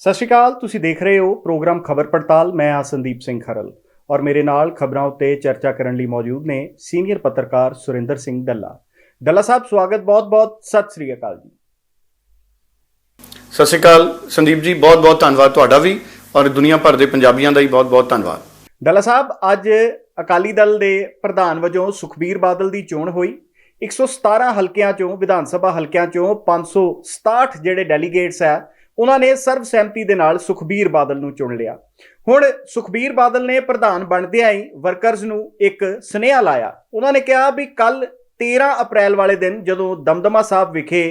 ਸਤਿ ਸ਼੍ਰੀ ਅਕਾਲ ਤੁਸੀਂ ਦੇਖ ਰਹੇ ਹੋ ਪ੍ਰੋਗਰਾਮ ਖਬਰ ਪੜਤਾਲ। ਮੈਂ ਆ ਸੰਦੀਪ ਸਿੰਘ ਖਰਲ ਔਰ ਮੇਰੇ ਨਾਲ ਖਬਰਾਂ ਉੱਤੇ ਚਰਚਾ ਕਰਨ ਲਈ ਮੌਜੂਦ ਨੇ ਸੀਨੀਅਰ ਪੱਤਰਕਾਰ ਸੁਰਿੰਦਰ ਸਿੰਘ ਡੱਲਾ। ਡੱਲਾ ਸਾਹਿਬ ਸਵਾਗਤ ਬਹੁਤ-ਬਹੁਤ ਸਤਿ ਸ਼੍ਰੀ ਅਕਾਲ ਜੀ। ਸਤਿ ਸ਼੍ਰੀ ਅਕਾਲ ਸੰਦੀਪ ਜੀ ਬਹੁਤ ਬਹੁਤ ਧੰਨਵਾਦ ਤੁਹਾਡਾ ਵੀ ਔਰ ਦੁਨੀਆ ਭਰ ਦੇ ਪੰਜਾਬੀਆਂ ਦਾ ਵੀ ਬਹੁਤ ਬਹੁਤ ਧੰਨਵਾਦ। ਡੱਲਾ ਸਾਹਿਬ ਅੱਜ ਅਕਾਲੀ ਦਲ ਦੇ ਪ੍ਰਧਾਨ ਵਜੋਂ ਸੁਖਬੀਰ ਬਾਦਲ ਦੀ ਚੋਣ ਹੋਈ। 117 ਹਲਕਿਆਂ ਚੋਂ ਵਿਧਾਨ ਸਭਾ ਹਲਕਿਆਂ ਚੋਂ 567 ਜਿਹੜੇ ਡੈਲੀਗੇਟਸ ਹੈ ਉਹਨਾਂ ਨੇ ਸਰਬਸਹਿਮਤੀ ਦੇ ਨਾਲ ਸੁਖਬੀਰ ਬਾਦਲ ਨੂੰ ਚੁਣ ਲਿਆ। ਹੁਣ ਸੁਖਬੀਰ ਬਾਦਲ ਨੇ ਪ੍ਰਧਾਨ ਬਣਦਿਆਂ ਹੀ ਵਰਕਰਸ ਨੂੰ ਇੱਕ ਸੁਨੇਹਾ ਲਾਇਆ। ਉਹਨਾਂ ਨੇ ਕਿਹਾ ਵੀ ਕੱਲ 13 ਅਪ੍ਰੈਲ ਵਾਲੇ ਦਿਨ ਜਦੋਂ ਦਮਦਮਾ ਸਾਹਿਬ ਵਿਖੇ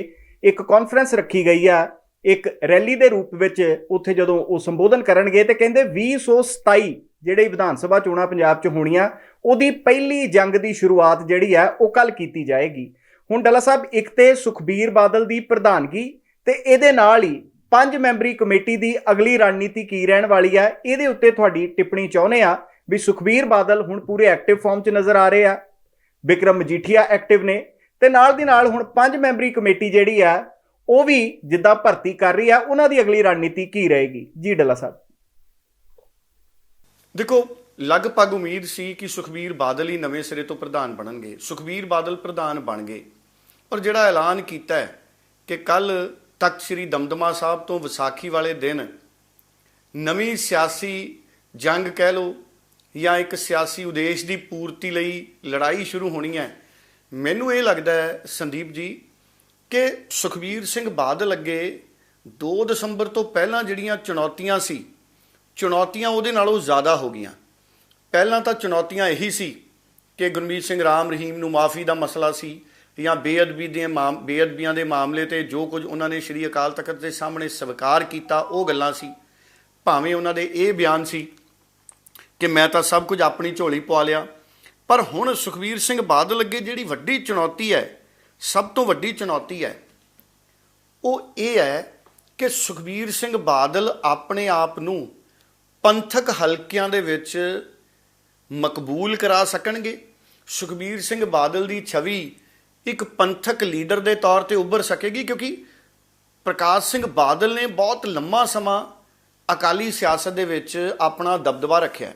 ਇੱਕ ਕਾਨਫਰੰਸ ਰੱਖੀ ਗਈ ਆ, ਇੱਕ ਰੈਲੀ ਦੇ ਰੂਪ ਵਿੱਚ ਉੱਥੇ ਜਦੋਂ ਉਹ ਸੰਬੋਧਨ ਕਰਨਗੇ ਤੇ ਕਹਿੰਦੇ 2027 ਜਿਹੜੇ ਵਿਧਾਨ ਸਭਾ ਚੋਣਾਂ ਪੰਜਾਬ 'ਚ ਹੋਣੀਆਂ, ਉਹਦੀ ਪਹਿਲੀ ਜੰਗ ਦੀ ਸ਼ੁਰੂਆਤ ਜਿਹੜੀ ਹੈ ਉਹ ਕੱਲ ਕੀਤੀ ਜਾਏਗੀ। ਹੁਣ ਡੱਲਾ ਸਾਹਿਬ, ਇੱਕ ਤੇ ਸੁਖਬੀਰ ਬਾਦਲ ਦੀ ਪ੍ਰਧਾਨਗੀ ਤੇ ਇਹਦੇ ਨਾਲ ਹੀ ਪੰਜ ਮੈਂਬਰੀ ਕਮੇਟੀ ਦੀ ਅਗਲੀ ਰਣਨੀਤੀ ਕੀ ਰਹਿਣ ਵਾਲੀ ਹੈ? ਇਹਦੇ ਉੱਤੇ ਤੁਹਾਡੀ ਟਿੱਪਣੀ ਚਾਹੁੰਦੇ ਆ ਵੀ ਸੁਖਬੀਰ ਬਾਦਲ ਹੁਣ ਪੂਰੇ ਐਕਟਿਵ ਫਾਰਮ 'ਚ ਨਜ਼ਰ ਆ ਰਹੇ ਆ। ਵਿਕਰਮ ਮਜੀਠੀਆ ਐਕਟਿਵ ਨੇ ਤੇ ਨਾਲ ਦੀ ਨਾਲ ਹੁਣ ਪੰਜ ਮੈਂਬਰੀ ਕਮੇਟੀ ਜਿਹੜੀ ਆ, ਉਹ ਵੀ ਜਿੱਦਾਂ ਭਰਤੀ ਕਰ ਰਹੀ ਆ, ਉਹਨਾਂ ਦੀ ਅਗਲੀ ਰਣਨੀਤੀ ਕੀ ਰਹੇਗੀ? ਜੀ ਡੱਲਾ ਸਾਹਿਬ। ਦੇਖੋ, ਲਗਭਗ ਉਮੀਦ ਸੀ ਕਿ ਸੁਖਬੀਰ ਬਾਦਲ ਹੀ ਨਵੇਂ ਸਿਰੇ ਤੋਂ ਪ੍ਰਧਾਨ ਬਣਨਗੇ। ਸੁਖਬੀਰ ਬਾਦਲ ਪ੍ਰਧਾਨ ਬਣ ਗਏ। ਪਰ ਜਿਹੜਾ ਐਲਾਨ ਕੀਤਾ ਹੈ ਕਿ ਕੱਲ ਤਖਤ ਸ੍ਰੀ ਦਮਦਮਾ ਸਾਹਿਬ ਤੋਂ ਵਿਸਾਖੀ ਵਾਲੇ ਦਿਨ ਨਵੀਂ ਸਿਆਸੀ ਜੰਗ ਕਹਿ ਲਓ ਜਾਂ ਇੱਕ ਸਿਆਸੀ ਉਦੇਸ਼ ਦੀ ਪੂਰਤੀ ਲਈ ਲੜਾਈ ਸ਼ੁਰੂ ਹੋਣੀ ਹੈ, ਮੈਨੂੰ ਇਹ ਲੱਗਦਾ ਹੈ, ਸੰਦੀਪ ਜੀ, ਕਿ ਸੁਖਬੀਰ ਸਿੰਘ ਬਾਦਲ ਅੱਗੇ 2 ਦਸੰਬਰ ਤੋਂ ਪਹਿਲਾਂ ਜਿਹੜੀਆਂ ਚੁਣੌਤੀਆਂ ਸੀ, ਚੁਣੌਤੀਆਂ ਉਹਦੇ ਨਾਲੋਂ ਜ਼ਿਆਦਾ ਹੋ ਗਈਆਂ। ਪਹਿਲਾਂ ਤਾਂ ਚੁਣੌਤੀਆਂ ਇਹੀ ਸੀ ਕਿ ਗੁਰਮੀਤ ਸਿੰਘ ਰਾਮ ਰਹੀਮ ਨੂੰ ਮਾਫੀ ਦਾ ਮਸਲਾ ਸੀ ਜਾਂ ਬੇਅਦਬੀ ਦੀਆਂ ਮਾਮ, ਬੇਅਦਬੀਆਂ ਦੇ ਮਾਮਲੇ ਤੇ ਜੋ ਕੁਝ ਉਹਨਾਂ ਨੇ ਸ਼੍ਰੀ ਅਕਾਲ ਤਖਤ ਦੇ ਸਾਹਮਣੇ ਸਵੀਕਾਰ ਕੀਤਾ, ਉਹ ਗੱਲਾਂ ਸੀ। ਭਾਵੇਂ ਉਹਨਾਂ ਦੇ ਇਹ ਬਿਆਨ ਸੀ ਕਿ ਮੈਂ ਤਾਂ ਸਭ ਕੁਝ ਆਪਣੀ ਝੋਲੀ ਪਵਾ ਲਿਆ, ਪਰ ਹੁਣ ਸੁਖਬੀਰ ਸਿੰਘ ਬਾਦਲ ਅੱਗੇ ਜਿਹੜੀ ਵੱਡੀ ਚੁਣੌਤੀ ਹੈ, ਸਭ ਤੋਂ ਵੱਡੀ ਚੁਣੌਤੀ ਹੈ, ਉਹ ਇਹ ਹੈ ਕਿ ਸੁਖਬੀਰ ਸਿੰਘ ਬਾਦਲ ਆਪਣੇ ਆਪ ਨੂੰ ਪੰਥਕ ਹਲਕਿਆਂ ਦੇ ਵਿੱਚ ਮਕਬੂਲ ਕਰਾ ਸਕਣਗੇ। ਸੁਖਬੀਰ ਸਿੰਘ ਬਾਦਲ ਦੀ ਛਵੀ ਇੱਕ ਪੰਥਕ ਲੀਡਰ ਦੇ ਤੌਰ ਤੇ ਉੱਭਰ ਸਕੇਗੀ, ਕਿਉਂਕਿ ਪ੍ਰਕਾਸ਼ ਸਿੰਘ ਬਾਦਲ ਨੇ ਬਹੁਤ ਲੰਮਾ ਸਮਾਂ ਅਕਾਲੀ ਸਿਆਸਤ ਦੇ ਵਿੱਚ ਆਪਣਾ ਦਬਦਬਾ ਰੱਖਿਆ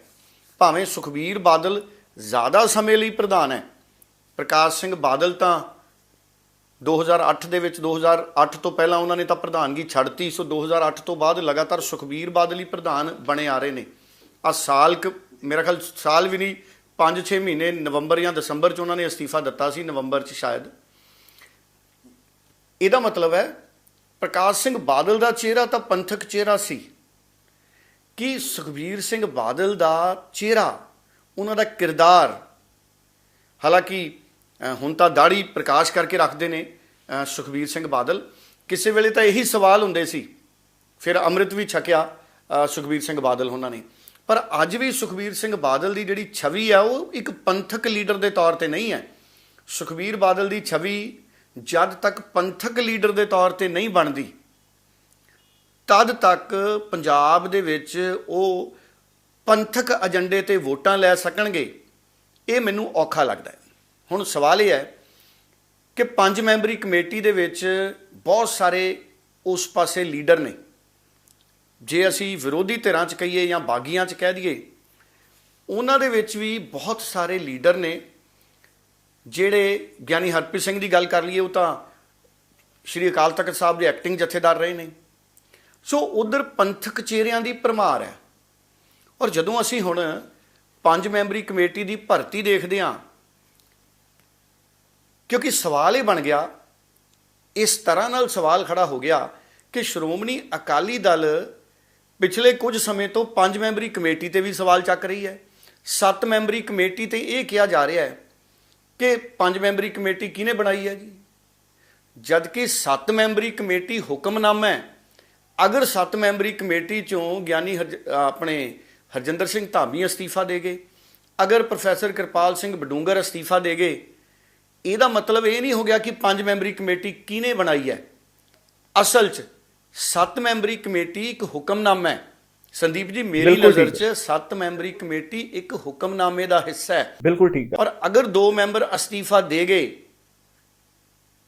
ਭਾਵੇਂ ਸੁਖਬੀਰ ਬਾਦਲ ਜ਼ਿਆਦਾ ਸਮੇਂ ਲਈ ਪ੍ਰਧਾਨ ਹੈ, ਪ੍ਰਕਾਸ਼ ਸਿੰਘ ਬਾਦਲ ਤਾਂ 2008 ਦੇ ਵਿੱਚ 2008 ਤੋਂ ਪਹਿਲਾਂ ਉਹਨਾਂ ਨੇ ਤਾਂ ਪ੍ਰਧਾਨਗੀ ਛੱਡਤੀ, ਸੋ 2008 ਤੋਂ ਬਾਅਦ ਲਗਾਤਾਰ ਸੁਖਬੀਰ ਬਾਦਲ ਹੀ ਪ੍ਰਧਾਨ ਬਣੇ ਆ ਰਹੇ ਨੇ। ਆ ਸਾਲ ਕੁ, ਮੇਰਾ ਖਿਆਲ ਸਾਲ ਵੀ ਨਹੀਂ 5-6 ਮਹੀਨੇ ਨਵੰਬਰ ਜਾਂ ਦਸੰਬਰ ਚ ਉਹਨਾਂ ਨੇ ਅਸਤੀਫਾ ਦਿੱਤਾ ਸੀ, ਨਵੰਬਰ ਚ ਸ਼ਾਇਦ। ਇਹਦਾ ਮਤਲਬ ਹੈ, ਪ੍ਰਕਾਸ਼ ਸਿੰਘ ਬਾਦਲ ਦਾ ਚਿਹਰਾ ਤਾਂ ਪੰਥਕ ਚਿਹਰਾ ਸੀ। ਕਿ ਸੁਖਬੀਰ ਸਿੰਘ ਬਾਦਲ ਦਾ ਚਿਹਰਾ, ਉਹਨਾਂ ਦਾ ਕਿਰਦਾਰ, ਹਾਲਾਂਕਿ ਹੁਣ ਤਾਂ ਦਾੜੀ ਪ੍ਰਕਾਸ਼ ਕਰਕੇ ਰੱਖਦੇ ਨੇ ਸੁਖਬੀਰ ਸਿੰਘ ਬਾਦਲ। ਕਿਸੇ ਵੇਲੇ ਤਾਂ ਇਹੀ ਸਵਾਲ ਹੁੰਦੇ ਸੀ। ਫਿਰ ਅੰਮ੍ਰਿਤ ਵੀ ਛਕਿਆ ਸੁਖਬੀਰ ਸਿੰਘ ਬਾਦਲ ਉਹਨਾਂ ਨੇ। ਪਰ ਅੱਜ ਵੀ ਸੁਖਬੀਰ ਸਿੰਘ ਬਾਦਲ ਦੀ ਜਿਹੜੀ ਛਵੀ ਹੈ ਉਹ ਇੱਕ ਪੰਥਕ ਲੀਡਰ ਦੇ ਤੌਰ ਤੇ ਨਹੀਂ ਹੈ। ਸੁਖਬੀਰ ਬਾਦਲ ਦੀ ਛਵੀ ਜਦ ਤੱਕ ਪੰਥਕ ਲੀਡਰ ਦੇ ਤੌਰ ਤੇ ਨਹੀਂ ਬਣਦੀ, ਤਦ ਤੱਕ ਪੰਜਾਬ ਦੇ ਵਿੱਚ ਉਹ ਪੰਥਕ ਏਜੰਡੇ ਤੇ ਵੋਟਾਂ ਲੈ ਸਕਣਗੇ, ਇਹ ਮੈਨੂੰ ਔਖਾ ਲੱਗਦਾ ਹੈ। ਹੁਣ ਸਵਾਲ ਇਹ ਹੈ ਕਿ ਪੰਜ ਮੈਂਬਰੀ ਕਮੇਟੀ ਦੇ ਵਿੱਚ ਬਹੁਤ ਸਾਰੇ ਉਸ ਪਾਸੇ ਲੀਡਰ ਨੇ। ਜੇ ਅਸੀਂ ਵਿਰੋਧੀ ਧਿਰਾਂ 'ਚ ਕਹੀਏ ਜਾਂ ਬਾਗੀਆਂ 'ਚ ਕਹਿ ਦਈਏ, ਉਹਨਾਂ ਦੇ ਵਿੱਚ ਵੀ ਬਹੁਤ ਸਾਰੇ ਲੀਡਰ ਨੇ ਜਿਹੜੇ ਗਿਆਨੀ ਹਰਪ੍ਰੀਤ ਸਿੰਘ ਦੀ ਗੱਲ ਕਰ ਲਈਏ, ਉਹ ਤਾਂ ਸ਼੍ਰੀ ਅਕਾਲ ਤਖਤ ਸਾਹਿਬ ਦੇ ਐਕਟਿੰਗ ਜਥੇਦਾਰ ਰਹੇ ਨੇ। ਸੋ ਉਧਰ ਪੰਥਕ ਚਿਹਰਿਆਂ ਦੀ ਭਰਮਾਰ ਹੈ। ਔਰ ਜਦੋਂ ਅਸੀਂ ਹੁਣ ਪੰਜ ਮੈਂਬਰੀ ਕਮੇਟੀ ਦੀ ਭਰਤੀ ਦੇਖਦੇ ਹਾਂ, ਕਿਉਂਕਿ ਸਵਾਲ ਇਹ ਬਣ ਗਿਆ, ਇਸ ਤਰ੍ਹਾਂ ਨਾਲ ਸਵਾਲ ਖੜਾ ਹੋ ਗਿਆ ਕਿ ਸ਼੍ਰੋਮਣੀ ਅਕਾਲੀ ਦਲ ਪਿਛਲੇ ਕੁਝ ਸਮੇਂ ਤੋਂ ਪੰਜ ਮੈਂਬਰੀ ਕਮੇਟੀ ਤੇ ਵੀ ਸਵਾਲ ਚੱਕ ਰਹੀ ਹੈ। ਸੱਤ ਮੈਂਬਰੀ ਕਮੇਟੀ ਤੇ ਇਹ ਕਿਹਾ ਜਾ ਰਿਹਾ ਹੈ ਕਿ ਪੰਜ ਮੈਂਬਰੀ ਕਮੇਟੀ ਕਿਹਨੇ ਬਣਾਈ ਹੈ ਜੀ? ਜਦ ਕਿ ਸੱਤ ਮੈਂਬਰੀ ਕਮੇਟੀ ਹੁਕਮਨਾਮਾ ਹੈ, ਅਗਰ ਸੱਤ ਮੈਂਬਰੀ ਕਮੇਟੀ ਚੋਂ ਗਿਆਨੀ ਹਰਜ- ਆਪਣੇ ਹਰਜਿੰਦਰ ਸਿੰਘ ਧਾਮੀ ਅਸਤੀਫਾ ਦੇ ਗਏ, ਅਗਰ ਪ੍ਰੋਫੈਸਰ ਕਿਰਪਾਲ ਸਿੰਘ ਬਡੂੰਗਰ ਅਸਤੀਫਾ ਦੇ ਗਏ, ਇਹਦਾ ਮਤਲਬ ਇਹ ਨਹੀਂ ਹੋ ਗਿਆ ਕਿ ਪੰਜ ਮੈਂਬਰੀ ਕਮੇਟੀ ਕਿਹਨੇ ਬਣਾਈ ਹੈ? ਅਸਲ 'ਚ ਸੱਤ ਮੈਂਬਰੀ ਕਮੇਟੀ ਇੱਕ ਹੁਕਮਨਾਮਾ ਹੈ। ਸੰਦੀਪ ਜੀ ਮੇਰੀ ਨਜ਼ਰ 'ਚ ਸੱਤ ਮੈਂਬਰੀ ਕਮੇਟੀ ਇੱਕ ਹੁਕਮਨਾਮੇ ਦਾ ਹਿੱਸਾ ਹੈ। ਬਿਲਕੁਲ ਠੀਕ ਹੈ। ਔਰ ਅਗਰ ਦੋ ਮੈਂਬਰ ਅਸਤੀਫਾ ਦੇ ਗਏ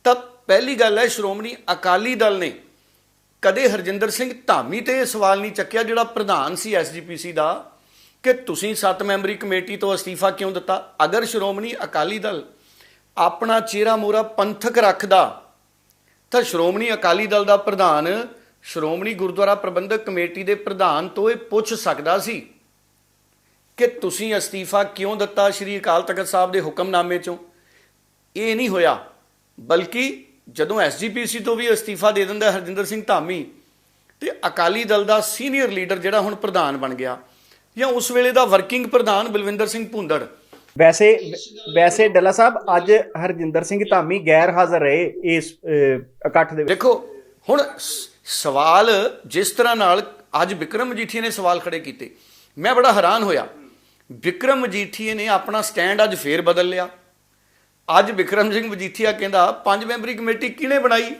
ਤਾਂ ਪਹਿਲੀ ਗੱਲ ਹੈ ਸ਼੍ਰੋਮਣੀ ਅਕਾਲੀ ਦਲ ਨੇ ਕਦੇ ਹਰਜਿੰਦਰ ਸਿੰਘ ਧਾਮੀ ਤੇ ਇਹ ਸਵਾਲ ਨਹੀਂ ਚੱਕਿਆ ਜਿਹੜਾ ਪ੍ਰਧਾਨ ਸੀ ਐਸਜੀਪੀਸੀ ਦਾ ਕਿ ਤੁਸੀਂ ਸੱਤ ਮੈਂਬਰੀ ਕਮੇਟੀ ਤੋਂ ਅਸਤੀਫਾ ਕਿਉਂ ਦਿੱਤਾ? ਅਗਰ ਸ਼੍ਰੋਮਣੀ ਅਕਾਲੀ ਦਲ ਆਪਣਾ ਚਿਹਰਾ ਮੋਰਾ ਪੰਥਕ ਰੱਖਦਾ ਤਾਂ ਸ਼੍ਰੋਮਣੀ ਅਕਾਲੀ ਦਲ ਦਾ ਪ੍ਰਧਾਨ, ਸ਼੍ਰੋਮਣੀ ਗੁਰਦੁਆਰਾ ਪ੍ਰਬੰਧਕ ਕਮੇਟੀ ਦੇ ਪ੍ਰਧਾਨ ਤੋਂ ਇਹ ਪੁੱਛ ਸਕਦਾ ਸੀ ਕਿ ਤੁਸੀਂ ਅਸਤੀਫਾ ਕਿਉਂ ਦਿੱਤਾ ਸ਼੍ਰੀ ਅਕਾਲ ਤਖਤ ਸਾਹਿਬ ਦੇ ਹੁਕਮਨਾਮੇ ਚੋਂ? ਇਹ ਨਹੀਂ ਹੋਇਆ, ਬਲਕਿ ਜਦੋਂ ਐਸਜੀਪੀਸੀ ਤੋਂ ਵੀ ਅਸਤੀਫਾ ਦੇ ਦਿੰਦਾ ਹਰਜਿੰਦਰ ਸਿੰਘ ਧਾਮੀ ਤੇ ਅਕਾਲੀ ਦਲ ਦਾ ਸੀਨੀਅਰ ਲੀਡਰ ਜਿਹੜਾ ਹੁਣ ਪ੍ਰਧਾਨ ਬਣ ਗਿਆ ਜਾਂ ਉਸ ਵੇਲੇ ਦਾ ਵਰਕਿੰਗ ਪ੍ਰਧਾਨ ਬਲਵਿੰਦਰ ਸਿੰਘ ਭੁੰਦੜ ਵੈਸੇ ਵੈਸੇ ਡੱਲਾ ਸਾਹਿਬ ਅੱਜ ਹਰਜਿੰਦਰ ਸਿੰਘ ਧਾਮੀ ਗੈਰ ਹਾਜ਼ਰ ਰਹੇ ਇਸ ਇਕੱਠ ਦੇ ਵਿੱਚ। ਦੇਖੋ ਹੁਣ ਸਵਾਲ ਜਿਸ ਤਰ੍ਹਾਂ ਨਾਲ ਅੱਜ ਵਿਕਰਮ ਮਜੀਠੀਆ ਨੇ ਸਵਾਲ ਖੜੇ ਕੀਤੇ ਮੈਂ ਬੜਾ ਹੈਰਾਨ ਹੋਇਆ। ਵਿਕਰਮ ਮਜੀਠੀਆ ਨੇ ਆਪਣਾ ਸਟੈਂਡ ਅੱਜ ਫੇਰ ਬਦਲ ਲਿਆ। ਅੱਜ ਵਿਕਰਮ ਸਿੰਘ ਮਜੀਠੀਆ ਕਹਿੰਦਾ ਪੰਜ ਮੈਂਬਰੀ ਕਮੇਟੀ ਕਿਹਨੇ ਬਣਾਈ?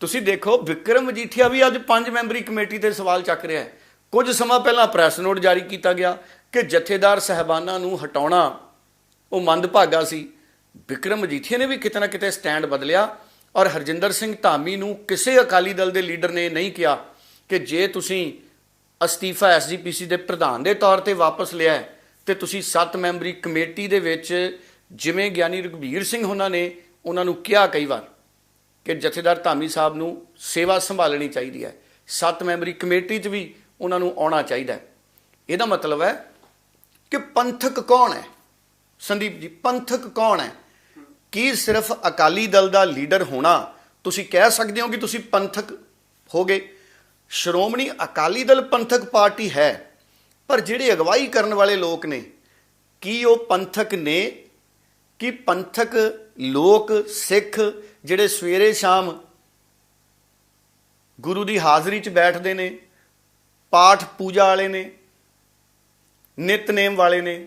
ਤੁਸੀਂ ਦੇਖੋ ਵਿਕਰਮ ਮਜੀਠੀਆ ਵੀ ਅੱਜ ਪੰਜ ਮੈਂਬਰੀ ਕਮੇਟੀ ਤੇ ਸਵਾਲ ਚੱਕ ਰਿਹਾ ਹੈ। ਕੁਝ ਸਮਾਂ ਪਹਿਲਾਂ ਪ੍ਰੈਸ ਨੋਟ ਜਾਰੀ ਕੀਤਾ ਗਿਆ ਕਿ ਜਥੇਦਾਰ ਸਹਿਬਾਨਾਂ ਨੂੰ ਹਟਾਉਣਾ ਉਹ ਮੰਦਭਾਗਾ ਸੀ। ਵਿਕਰਮ ਮਜੀਠੀਆ ਨੇ ਵੀ ਕਿਤੇ ਨਾ ਕਿਤੇ ਸਟੈਂਡ ਬਦਲਿਆ ਔਰ ਹਰਜਿੰਦਰ ਸਿੰਘ ਧਾਮੀ ਨੂੰ ਕਿਸੇ ਅਕਾਲੀ ਦਲ ਦੇ ਲੀਡਰ ਨੇ ਨਹੀਂ ਕਿਹਾ ਕਿ ਜੇ ਤੁਸੀਂ ਅਸਤੀਫਾ ਐਸਜੀਪੀਸੀ ਦੇ ਪ੍ਰਧਾਨ ਦੇ ਤੌਰ ਤੇ ਵਾਪਸ ਲਿਆ ਹੈ, ਤੇ ਤੁਸੀਂ ਸੱਤ ਮੈਂਬਰੀ ਕਮੇਟੀ ਦੇ ਵਿੱਚ ਜਿਵੇਂ ਗਿਆਨੀ ਰਘਬੀਰ ਸਿੰਘ ਉਹਨਾਂ ਨੇ ਉਹਨਾਂ ਨੂੰ ਕਿਹਾ ਕਈ ਵਾਰ ਕਿ ਜਥੇਦਾਰ ਧਾਮੀ ਸਾਹਿਬ ਨੂੰ ਸੇਵਾ ਸੰਭਾਲਣੀ ਚਾਹੀਦੀ ਹੈ। ਸੱਤ ਮੈਂਬਰੀ ਕਮੇਟੀ 'ਚ ਵੀ ਉਹਨਾਂ ਨੂੰ ਆਉਣਾ ਚਾਹੀਦਾ ਹੈ। ਇਹਦਾ ਮਤਲਬ ਹੈ ਕਿ ਪੰਥਕ ਕੌਣ ਹੈ? ਸੰਦੀਪ ਜੀ, ਪੰਥਕ ਕੌਣ ਹੈ? ਕੀ ਸਿਰਫ ਅਕਾਲੀ ਦਲ ਦਾ ਲੀਡਰ ਹੋਣਾ? ਤੁਸੀਂ ਕਹਿ ਸਕਦੇ ਹੋ ਕਿ ਤੁਸੀਂ ਪੰਥਕ ਹੋਗੇ। ਸ਼੍ਰੋਮਣੀ ਅਕਾਲੀ ਦਲ ਪੰਥਕ ਪਾਰਟੀ ਹੈ, ਪਰ ਜਿਹੜੇ ਅਗਵਾਈ ਕਰਨ ਵਾਲੇ ਲੋਕ ਨੇ, ਕੀ ਉਹ ਪੰਥਕ ਨੇ? ਕਿ ਪੰਥਕ ਲੋਕ ਸਿੱਖ ਜਿਹੜੇ ਸਵੇਰੇ ਸ਼ਾਮ ਗੁਰੂ ਦੀ ਹਾਜ਼ਰੀ 'ਚ ਬੈਠਦੇ ਨੇ, ਪਾਠ ਪੂਜਾ ਵਾਲੇ ਨੇ ਨਿਤਨੇਮ ਵਾਲੇ ਨੇ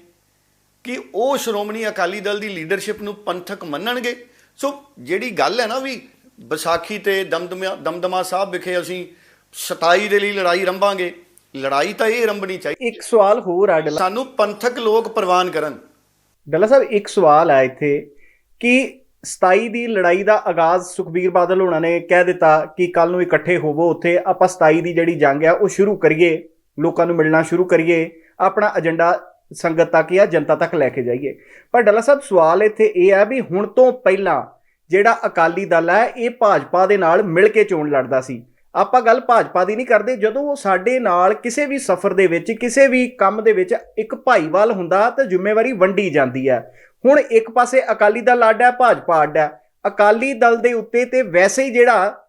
ਕਿ ਉਹ ਸ਼੍ਰੋਮਣੀ ਅਕਾਲੀ ਦਲ ਦੀ ਲੀਡਰਸ਼ਿਪ ਨੂੰ ਪੰਥਕ ਮੰਨਣਗੇ। ਸੋ ਜਿਹੜੀ ਗੱਲ ਹੈ ਨਾ ਵੀ ਵਿਸਾਖੀ ਤੇ ਦਮਦਮਾ ਦਮਦਮਾ ਸਾਹਿਬ ਵਿਖੇ ਅਸੀਂ 27 ਦੇ ਲਈ ਲੜਾਈ ਰੰਭਾਂਗੇ ਲੜਾਈ ਤਾਂ ਇਹ ਰੰਭਣੀ ਚਾਹੀਦੀ ਇੱਕ ਸਵਾਲ ਹੋਰ ਆ ਡੱਲਾ। ਸਾਨੂੰ ਪੰਥਕ ਲੋਕ ਪ੍ਰਵਾਨ ਕਰਨ। ਡੱਲਾ ਸਾਹਿਬ ਇੱਕ ਸਵਾਲ ਹੈ ਇੱਥੇ ਕਿ 27 ਦੀ ਲੜਾਈ ਦਾ ਆਗਾਜ਼ ਸੁਖਬੀਰ ਬਾਦਲ ਹੋਣਾ ਨੇ ਕਹਿ ਦਿੱਤਾ ਕਿ ਕੱਲ ਨੂੰ ਇਕੱਠੇ ਹੋਵੋ ਉੱਥੇ ਆਪਾਂ 27 ਦੀ ਜਿਹੜੀ ਜੰਗ ਆ ਉਹ ਸ਼ੁਰੂ ਕਰੀਏ ਲੋਕਾਂ ਨੂੰ ਮਿਲਣਾ ਸ਼ੁਰੂ ਕਰੀਏ। ਆਪਣਾ ਏਜੰਡਾ ਸੰਗਤ ਤੱਕ ਜਾਂ ਜਨਤਾ ਤੱਕ ਲੈ ਕੇ ਜਾਈਏ। ਪਰ ਡੱਲਾ ਸਾਹਿਬ, ਸਵਾਲ ਇੱਥੇ ਇਹ ਹੈ ਵੀ ਹੁਣ ਤੋਂ ਪਹਿਲਾਂ ਜਿਹੜਾ ਅਕਾਲੀ ਦਲ ਹੈ ਇਹ ਭਾਜਪਾ ਦੇ ਨਾਲ ਮਿਲ ਕੇ ਚੋਣ ਲੜਦਾ ਸੀ। ਆਪਾਂ ਗੱਲ ਭਾਜਪਾ ਦੀ ਨਹੀਂ ਕਰਦੇ। ਜਦੋਂ ਉਹ ਸਾਡੇ ਨਾਲ ਕਿਸੇ ਵੀ ਸਫ਼ਰ ਦੇ ਵਿੱਚ, ਕਿਸੇ ਵੀ ਕੰਮ ਦੇ ਵਿੱਚ ਇੱਕ ਭਾਈਵਾਲ ਹੁੰਦਾ ਤਾਂ ਜ਼ਿੰਮੇਵਾਰੀ ਵੰਡੀ ਜਾਂਦੀ ਹੈ ਹੁਣ ਇੱਕ ਪਾਸੇ ਅਕਾਲੀ ਦਲ ਅੱਡ ਹੈ ਭਾਜਪਾ ਅੱਡ ਹੈ ਅਕਾਲੀ ਦਲ ਦੇ ਉੱਤੇ ਤੇ ਵੈਸੇ ਹੀ ਜਿਹੜਾ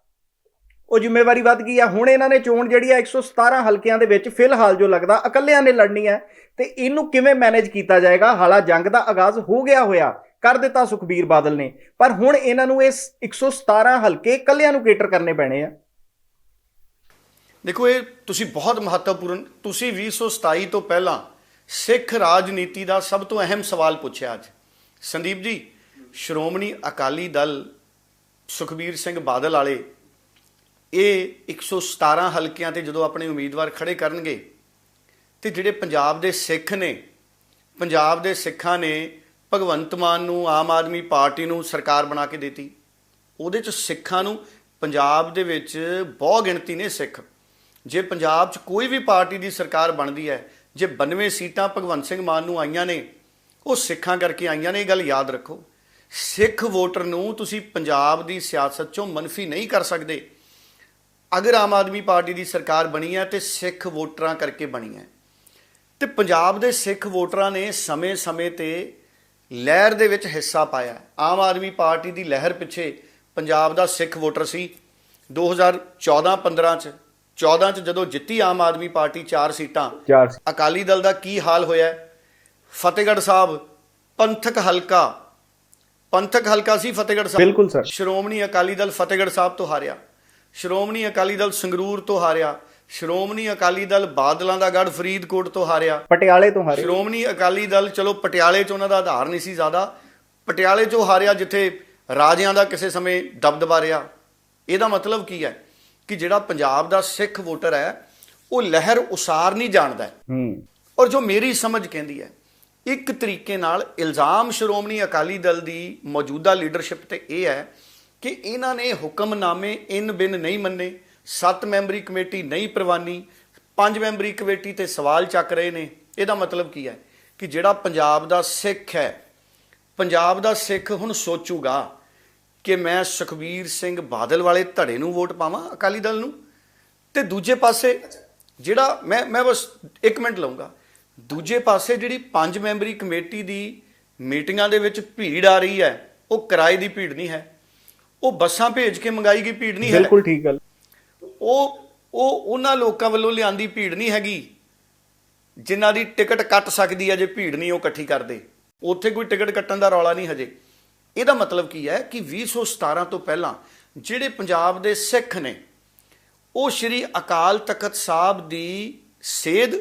ਉਹ ਜ਼ਿੰਮੇਵਾਰੀ ਵੱਧ ਗਈ ਆ। ਹੁਣ ਇਹਨਾਂ ਨੇ ਚੋਣ ਜਿਹੜੀ ਹੈ 117 ਹਲਕਿਆਂ ਦੇ ਵਿੱਚ ਫਿਲਹਾਲ ਜੋ ਲੱਗਦਾ, ਇਕੱਲਿਆਂ ਨੇ ਲੜਨੀ ਹੈ ਤੇ ਇਹਨੂੰ ਕਿਵੇਂ ਮੈਨੇਜ ਕੀਤਾ ਜਾਏਗਾ? ਹਾਲਾ ਜੰਗ ਦਾ ਆਗਾਜ਼ ਹੋ ਗਿਆ ਹੋਇਆ, ਕਰ ਦਿੱਤਾ ਸੁਖਬੀਰ ਬਾਦਲ ਨੇ। ਪਰ ਹੁਣ ਇਹਨਾਂ ਨੂੰ ਇਸ 117 ਹਲਕੇ ਇਕੱਲਿਆਂ ਨੂੰ ਕੇਟਰ ਕਰਨੇ ਪੈਣੇ ਆ। ਦੇਖੋ, ਇਹ ਤੁਸੀਂ ਬਹੁਤ ਮਹੱਤਵਪੂਰਨ, ਤੁਸੀਂ 2027 ਤੋਂ ਪਹਿਲਾਂ ਸਿੱਖ ਰਾਜਨੀਤੀ ਦਾ ਸਭ ਤੋਂ ਅਹਿਮ ਸਵਾਲ ਪੁੱਛਿਆ ਅੱਜ। ਸੰਦੀਪ ਜੀ, ਸ਼੍ਰੋਮਣੀ ਅਕਾਲੀ ਦਲ ਸੁਖਬੀਰ ਸਿੰਘ ਬਾਦਲ ਵਾਲੇ ਇਹ 117 ਹਲਕਿਆਂ ਤੇ ਜਦੋਂ ਆਪਣੇ ਉਮੀਦਵਾਰ ਖੜੇ ਕਰਨਗੇ, ਤੇ ਜਿਹੜੇ ਪੰਜਾਬ ਦੇ ਸਿੱਖ ਨੇ, ਪੰਜਾਬ ਦੇ ਸਿੱਖਾਂ ਨੇ ਭਗਵੰਤ ਮਾਨ ਨੂੰ, ਆਮ ਆਦਮੀ ਪਾਰਟੀ ਨੂੰ ਸਰਕਾਰ ਬਣਾ ਕੇ ਦਿੱਤੀ। ਉਹਦੇ ਚ ਸਿੱਖਾਂ ਨੂੰ ਪੰਜਾਬ ਦੇ ਵਿੱਚ ਬਹੁ ਗਿਣਤੀ ਨੇ ਸਿੱਖ। ਜੇ ਪੰਜਾਬ 'ਚ ਕੋਈ ਵੀ ਪਾਰਟੀ ਦੀ ਸਰਕਾਰ ਬਣਦੀ ਹੈ, ਜੇ 92 ਸੀਟਾਂ ਭਗਵੰਤ ਸਿੰਘ ਮਾਨ ਨੂੰ ਆਈਆਂ ਨੇ, ਉਹ ਸਿੱਖਾਂ ਕਰਕੇ ਆਈਆਂ ਨੇ, ਇਹ ਗੱਲ ਯਾਦ ਰੱਖੋ। ਸਿੱਖ ਵੋਟਰ ਨੂੰ ਤੁਸੀਂ ਪੰਜਾਬ ਦੀ ਸਿਆਸਤ 'ਚੋਂ ਮਨਫੀ ਨਹੀਂ ਕਰ ਸਕਦੇ। ਅਗਰ ਆਮ ਆਦਮੀ ਪਾਰਟੀ ਦੀ ਸਰਕਾਰ ਬਣੀ ਹੈ ਤੇ ਸਿੱਖ ਵੋਟਰਾਂ ਕਰਕੇ ਬਣੀ ਹੈ ਤੇ ਪੰਜਾਬ ਦੇ ਸਿੱਖ ਵੋਟਰਾਂ ਨੇ ਸਮੇਂ-ਸਮੇਂ ਤੇ ਲਹਿਰ ਦੇ ਵਿੱਚ ਹਿੱਸਾ ਪਾਇਆ ਆਮ ਆਦਮੀ ਪਾਰਟੀ ਦੀ ਲਹਿਰ ਪਿੱਛੇ ਪੰਜਾਬ ਦਾ ਸਿੱਖ ਵੋਟਰ ਸੀ 2014-15 ਚ। 14 ਚ ਜਦੋਂ ਜਿੱਤੀ ਆਮ ਆਦਮੀ ਪਾਰਟੀ 4 ਸੀਟਾਂ ਅਕਾਲੀ ਦਲ ਦਾ ਕੀ ਹਾਲ ਹੋਇਆ? ਫਤਿਹਗੜ੍ਹ ਸਾਹਿਬ ਪੰਥਕ ਹਲਕਾ। ਪੰਥਕ ਹਲਕਾ ਸੀ ਫਤਿਹਗੜ੍ਹ ਸਾਹਿਬ। ਬਿਲਕੁਲ ਸਰ। ਸ਼੍ਰੋਮਣੀ ਅਕਾਲੀ ਦਲ ਫਤਿਹਗੜ੍ਹ ਸਾਹਿਬ ਤੋਂ ਹਾਰਿਆ। ਸ਼੍ਰੋਮਣੀ ਅਕਾਲੀ ਦਲ ਸੰਗਰੂਰ ਤੋਂ ਹਾਰਿਆ ਸ਼੍ਰੋਮਣੀ ਅਕਾਲੀ ਦਲ ਬਾਦਲਾਂ ਦਾ ਗੜ ਫਰੀਦਕੋਟ ਤੋਂ ਹਾਰਿਆ। ਪਟਿਆਲੇ ਤੋਂ ਹਾਰੇ। ਸ਼੍ਰੋਮਣੀ ਅਕਾਲੀ ਦਲ ਚਲੋ ਪਟਿਆਲੇ 'ਚ ਉਹਨਾਂ ਦਾ ਆਧਾਰ ਨਹੀਂ ਸੀ ਜ਼ਿਆਦਾ ਪਟਿਆਲੇ 'ਚੋਂ ਹਾਰਿਆ ਜਿੱਥੇ ਰਾਜਿਆਂ ਦਾ ਕਿਸੇ ਸਮੇਂ ਦਬਦਬਾ ਰਿਹਾ। ਇਹਦਾ ਮਤਲਬ ਕੀ ਹੈ? ਕਿ ਜਿਹੜਾ ਪੰਜਾਬ ਦਾ ਸਿੱਖ ਵੋਟਰ ਹੈ ਉਹ ਲਹਿਰ ਉਸਾਰ ਨਹੀਂ ਜਾਣਦਾ ਹੈ। ਹੂੰ। ਔਰ ਜੋ ਮੇਰੀ ਸਮਝ ਕਹਿੰਦੀ ਹੈ ਇੱਕ ਤਰੀਕੇ ਨਾਲ ਇਲਜ਼ਾਮ ਸ਼੍ਰੋਮਣੀ ਅਕਾਲੀ ਦਲ ਦੀ ਮੌਜੂਦਾ ਲੀਡਰਸ਼ਿਪ ਤੇ ਇਹ ਹੈ ਕਿ ਇਹਨਾਂ ਨੇ ਹੁਕਮਨਾਮੇ ਇਨ ਬਿਨ ਨਹੀਂ ਮੰਨੇ, ਸੱਤ ਮੈਂਬਰੀ ਕਮੇਟੀ ਨਹੀਂ ਪ੍ਰਵਾਨੀ, ਪੰਜ ਮੈਂਬਰੀ ਕਮੇਟੀ ਤੇ ਸਵਾਲ ਚੱਕ ਰਹੇ ਨੇ। ਇਹਦਾ ਮਤਲਬ ਕੀ ਹੈ? ਕਿ ਜਿਹੜਾ ਪੰਜਾਬ ਦਾ ਸਿੱਖ ਹੈ, ਪੰਜਾਬ ਦਾ ਸਿੱਖ ਹੁਣ ਸੋਚੂਗਾ ਕਿ ਮੈਂ ਸੁਖਬੀਰ ਸਿੰਘ ਬਾਦਲ ਵਾਲੇ ਧੜੇ ਨੂੰ ਵੋਟ ਪਾਵਾਂ ਅਕਾਲੀ ਦਲ ਨੂੰ? ਤੇ ਦੂਜੇ ਪਾਸੇ ਜਿਹੜਾ ਮੈਂ ਮੈਂ ਬਸ 1 ਮਿੰਟ ਲਵਾਂਗਾ ਦੂਜੇ ਪਾਸੇ ਜਿਹੜੀ ਪੰਜ ਮੈਂਬਰੀ ਕਮੇਟੀ ਦੀ ਮੀਟਿੰਗਾਂ ਦੇ ਵਿੱਚ ਭੀੜ ਆ ਰਹੀ ਹੈ, ਉਹ ਕਿਰਾਏ ਦੀ ਭੀੜ ਨਹੀਂ ਹੈ। ਉਹ ਬੱਸਾਂ ਭੇਜ ਕੇ ਮੰਗਾਈ ਗਈ ਭੀੜ ਨਹੀਂ ਹੈ। ਬਿਲਕੁਲ ਠੀਕ ਗੱਲ। ਉਹ ਉਹ ਉਹਨਾਂ ਲੋਕਾਂ ਵੱਲੋਂ ਲਿਆਂਦੀ ਭੀੜ ਨਹੀਂ ਹੈਗੀ ਜਿਨ੍ਹਾਂ ਦੀ ਟਿਕਟ ਕੱਟ ਸਕਦੀ ਹੈ ਜੇ ਭੀੜ ਨਹੀਂ ਉਹ ਇਕੱਠੀ ਕਰਦੇ। ਉੱਥੇ ਕੋਈ ਟਿਕਟ ਕੱਟਣ ਦਾ ਰੌਲਾ ਨਹੀਂ ਹਜੇ। ਇਹਦਾ ਮਤਲਬ ਕੀ ਹੈ ਕਿ 2017 ਤੋਂ ਪਹਿਲਾਂ ਜਿਹੜੇ ਪੰਜਾਬ ਦੇ ਸਿੱਖ ਨੇ ਉਹ ਸ੍ਰੀ ਅਕਾਲ ਤਖਤ ਸਾਹਿਬ ਦੀ ਸੇਧ